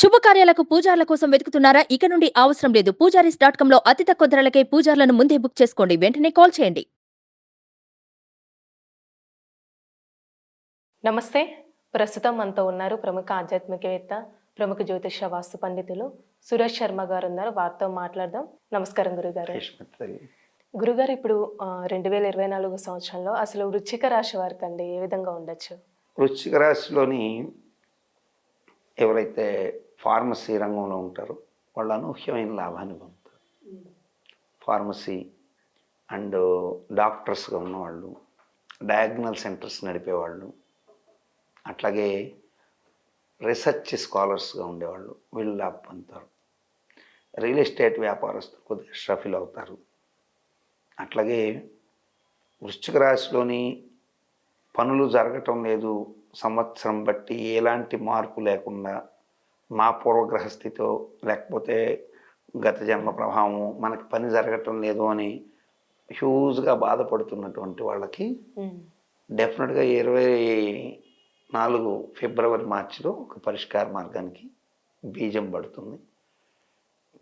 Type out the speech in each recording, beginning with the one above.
శుభకార్యాలకు పూజార్ల కోసం వెతుకుతున్నారా? ఇక నుండి అవసరం లేదు. పూజారీస్ డాట్ కామ్లో అతి తక్కువ ధరలకే పూజార్లను ముందే బుక్ చేసుకోండి. వెంటనే కాల్ చేయండి. నమస్తే. ప్రస్తుతం మనతో ఉన్నారు ప్రముఖ ఆధ్యాత్మికవేత్త ప్రముఖ జ్యోతిష వాస్తు పండితులు సురేష్ శర్మ గారు ఉన్నారు. వారితో మాట్లాడదాం. నమస్కారం గురుగారు. గురుగారు ఇప్పుడు రెండు వేల ఇరవై నాలుగు సంవత్సరంలో అసలు వృచ్చిక రాశి వారికి అండి ఏ విధంగా ఉండొచ్చు? వృశ్చిక రాశిలోని ఎవరైతే ఫార్మసీ రంగంలో ఉంటారు. వాళ్ళు అనూహ్యమైన లాభాన్ని పొందుతారు. ఫార్మసీ అండ్ డాక్టర్స్గా ఉన్నవాళ్ళు డయాగ్నల్ సెంటర్స్ నడిపేవాళ్ళు అట్లాగే రీసెర్చ్ స్కాలర్స్గా ఉండేవాళ్ళు వీళ్ళు లాభ పొందుతారు. రియల్ ఎస్టేట్ వ్యాపారస్తులు కొద్దిగా షఫిల్ అవుతారు. అట్లాగే వృశ్చిక రాశిలోని పనులు జరగటం లేదు. సంవత్సరం బట్టి ఎలాంటి మార్పు లేకుండా మా పూర్వగ్రహ స్థితో లేకపోతే గత జన్మ ప్రభావం మనకి పని జరగటం లేదు అని హ్యూజ్గా బాధపడుతున్నటువంటి వాళ్ళకి డెఫినెట్గా ఇరవై నాలుగు ఫిబ్రవరి మార్చిలో ఒక పరిష్కార మార్గానికి బీజం పడుతుంది.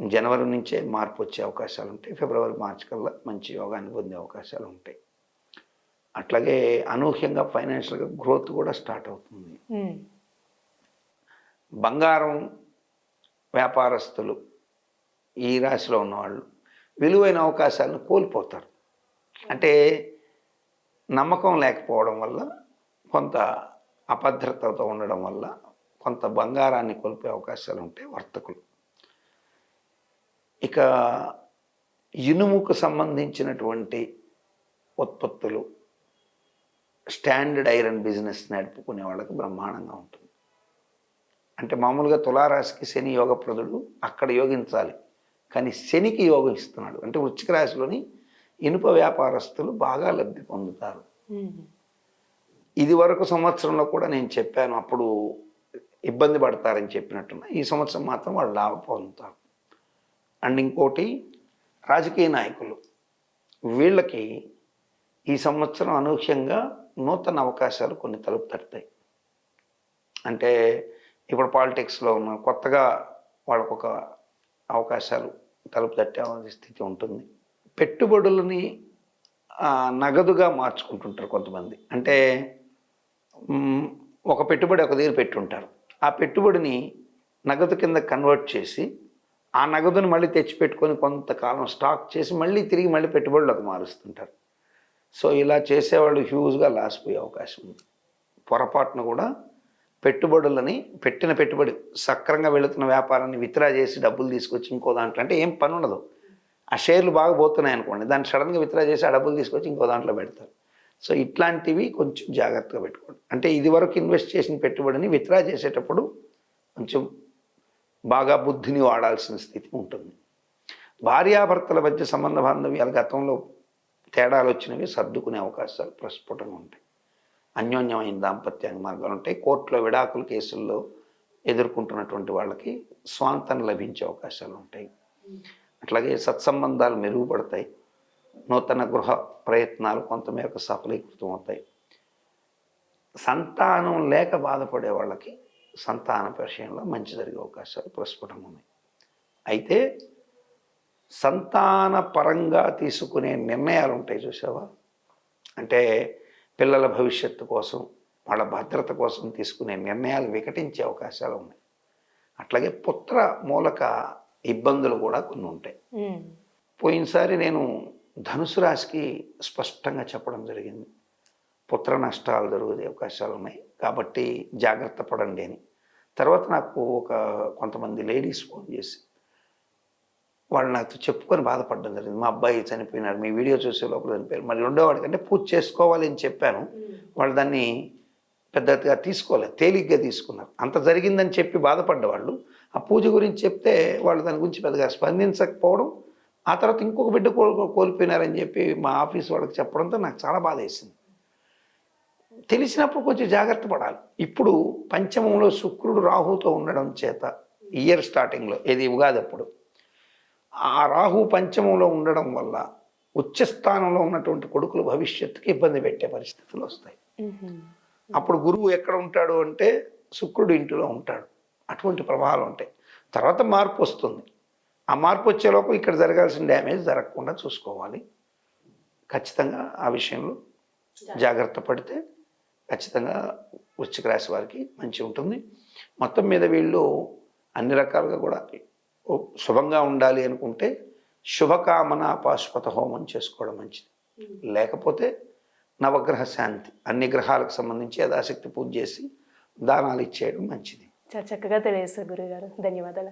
జనవరి నుంచే మార్పు వచ్చే అవకాశాలు ఉంటాయి. ఫిబ్రవరి మార్చి కల్లా మంచి యోగాన్ని పొందే అవకాశాలు ఉంటాయి. అట్లాగే అనూహ్యంగా ఫైనాన్షియల్గా గ్రోత్ కూడా స్టార్ట్ అవుతుంది. బంగారం వ్యాపారస్తులు ఈ రాశిలో ఉన్నవాళ్ళు విలువైన అవకాశాలను కోల్పోతారు. అంటే నమ్మకం లేకపోవడం వల్ల కొంత అభద్రతతో ఉండడం వల్ల కొంత బంగారాన్ని కోల్పోయే అవకాశాలు ఉంటాయి వర్తకులు. ఇక ఇనుముకు సంబంధించినటువంటి ఉత్పత్తులు స్టాండర్డ్ ఐరన్ బిజినెస్ నడుపుకునే వాళ్ళకి బ్రహ్మాండంగా ఉంటుంది. అంటే మామూలుగా తులారాశికి శని యోగప్రదుడు అక్కడ యోగించాలి. కానీ శనికి యోగం ఇస్తున్నాడు. అంటే వృశ్చిక రాశిలోని ఇనుప వ్యాపారస్తులు బాగా లబ్ధి పొందుతారు. ఇది వరకు సంవత్సరంలో కూడా నేను చెప్పాను అప్పుడు ఇబ్బంది పడతారని చెప్పినట్టున్నా. ఈ సంవత్సరం మాత్రం వాళ్ళు లాభ పొందుతారు. అండ్ ఇంకోటి రాజకీయ నాయకులు. వీళ్ళకి ఈ సంవత్సరం అనూహ్యంగా నూతన అవకాశాలు కొన్ని తలుపు తడతాయి. అంటే ఇప్పుడు పాలిటిక్స్లో ఉన్న కొత్తగా వాళ్ళకు ఒక అవకాశాలు తలుపు తట్టే స్థితి ఉంటుంది. పెట్టుబడులని నగదుగా మార్చుకుంటుంటారు కొంతమంది. అంటే ఒక పెట్టుబడి ఒక దగ్గర పెట్టుంటారు. ఆ పెట్టుబడిని నగదు కింద కన్వర్ట్ చేసి ఆ నగదును మళ్ళీ తెచ్చిపెట్టుకొని కొంతకాలం స్టాక్ చేసి మళ్ళీ తిరిగి మళ్ళీ పెట్టుబడులకు మారుస్తుంటారు. సో ఇలా చేసేవాళ్ళు హ్యూజ్గా లాస్ పోయే అవకాశం ఉంది. పొరపాటున కూడా పెట్టుబడులని పెట్టిన పెట్టుబడి సక్రంగా వెళుతున్న వ్యాపారాన్ని విత్డ్రా చేసి డబ్బులు తీసుకొచ్చి ఇంకో దాంట్లో అంటే ఏం పని ఉండదు. ఆ షేర్లు బాగా పోతున్నాయి అనుకోండి దాన్ని సడన్గా విత్డ్రా చేసి ఆ డబ్బులు తీసుకొచ్చి ఇంకో దాంట్లో పెడతారు. సో ఇట్లాంటివి కొంచెం జాగ్రత్తగా పెట్టుకోండి. అంటే ఇది వరకు ఇన్వెస్ట్ చేసిన పెట్టుబడిని విత్డ్రా చేసేటప్పుడు కొంచెం బాగా బుద్ధిని వాడాల్సిన స్థితి ఉంటుంది. భార్యాభర్తల మధ్య సంబంధ బాంధవ్యాలు గతంలో తేడాలు వచ్చినవి సర్దుకునే అవకాశాలు ప్రస్ఫుటంగా ఉంటాయి. అన్యోన్యమైన దాంపత్యానికి మార్గాలు ఉంటాయి. కోర్టులో విడాకుల కేసుల్లో ఎదుర్కొంటున్నటువంటి వాళ్ళకి స్వాంతం లభించే అవకాశాలు ఉంటాయి. అట్లాగే సత్సంబంధాలు మెరుగుపడతాయి. నూతన గృహ ప్రయత్నాలు కొంతమేరకు సఫలీకృతం అవుతాయి. సంతానం లేక బాధపడే వాళ్ళకి సంతాన విషయంలో మంచి జరిగే అవకాశాలు ప్రస్ఫుటంగా ఉన్నాయి. అయితే సంతాన పరంగా తీసుకునే నిర్ణయాలు ఉంటాయి చూసావా? అంటే పిల్లల భవిష్యత్తు కోసం వాళ్ళ భద్రత కోసం తీసుకునే నిర్ణయాలు వికటించే అవకాశాలు ఉన్నాయి. అట్లాగే పుత్ర మూలక ఇబ్బందులు కూడా కొన్ని ఉంటాయి. పోయినసారి నేను ధనుసు రాశికి స్పష్టంగా చెప్పడం జరిగింది. పుత్ర నష్టాలు జరిగే అవకాశాలు ఉన్నాయి. కాబట్టి జాగ్రత్త పడండి అని. తర్వాత నాకు ఒక కొంతమంది లేడీస్ ఫోన్ చేసి వాళ్ళు నాతో చెప్పుకొని బాధపడడం జరిగింది. మా అబ్బాయి చనిపోయినాడు మీ వీడియో చూసే లోపల చనిపోయారు మరి రెండో వాడికి అంటే పూజ చేసుకోవాలి అని చెప్పాను. వాళ్ళు దాన్ని పెద్దగా తీసుకోలేదు తేలిగ్గా తీసుకున్నారు. అంత జరిగిందని చెప్పి బాధపడ్డ వాళ్ళు ఆ పూజ గురించి చెప్తే వాళ్ళు దాని గురించి పెద్దగా స్పందించకపోవడం ఆ తర్వాత ఇంకొక బిడ్డ కోల్ కోల్పోయినారని చెప్పి మా ఆఫీస్ వాళ్ళకి చెప్పడంతో నాకు చాలా బాధ వేసింది. తెలిసినప్పుడు కొంచెం జాగ్రత్త పడాలి. ఇప్పుడు పంచమంలో శుక్రుడు రాహుతో ఉండడం చేత ఇయర్ స్టార్టింగ్లో ఇది ఉగాది అప్పుడు. ఆ రాహు పంచమంలో ఉండడం వల్ల ఉచ్చస్థానంలో ఉన్నటువంటి కొడుకులు భవిష్యత్తుకి ఇబ్బంది పెట్టే పరిస్థితులు వస్తాయి. అప్పుడు గురువు ఎక్కడ ఉంటాడు అంటే శుక్రుడు ఇంటిలో ఉంటాడు. అటువంటి ప్రభావాలు ఉంటాయి. తర్వాత మార్పు వస్తుంది. ఆ మార్పు వచ్చేలోపు ఇక్కడ జరగాల్సిన డ్యామేజ్ జరగకుండా చూసుకోవాలి. ఖచ్చితంగా ఆ విషయంలో జాగ్రత్త పడితే ఖచ్చితంగా వృశ్చిక రాశి వారికి మంచి ఉంటుంది. మొత్తం మీద వీళ్ళు అన్ని రకాలుగా కూడా శుభంగా ఉండాలి అనుకుంటే శుభకామన పాశుపత హోమం చేసుకోవడం మంచిది. లేకపోతే నవగ్రహ శాంతి అన్ని గ్రహాలకు సంబంధించి యథాశక్తి పూజ చేసి దానాలు ఇచ్చేయడం మంచిది. చాలా చక్కగా తెలియజేస్తారు గురుగారు. ధన్యవాదాలు